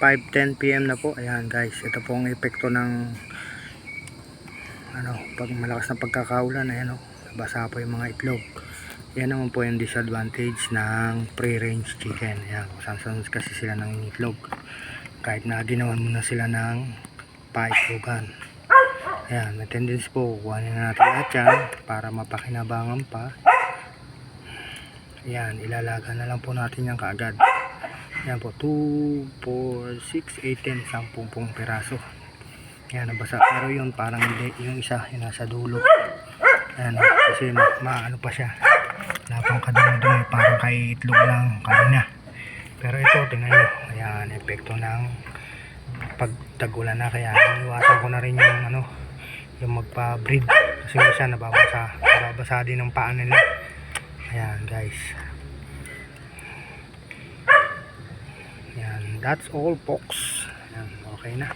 5.10pm na po. Ayan guys, ito po ang epekto ng ano, pag malakas na pagkakaulan, ayan o, basa po yung mga itlog. Yan naman po yung disadvantage ng free-range chicken. Ayan, kung saan kasi sila ng itlog. Kahit na ginawan mo na sila ng paitlogan. Ayan, may tendency po, kukuhanin na natin lahat yan para mapakinabangan pa. Ayan, ilalaga na lang po natin yan kaagad. Ayan po, 2, 4, 6, 8, 10, 10 pong piraso. Ayan, nabasa. Pero yun, parang hindi, yung isa, yung nasa dulo. Ayan, kasi ma, maano pa siya. Wala pang kadami-dami, parang kay itlog lang kanina. Pero ito, tingnan nyo. Ayan, epekto ng pagtagulan na. Kaya, iniwasan ko na rin yung ano, yung magpa-breed. Kasi minsan nababasa, nababasa din ng paa nila. Ayan, guys. Ayan, that's all folks. Ayan, okay na.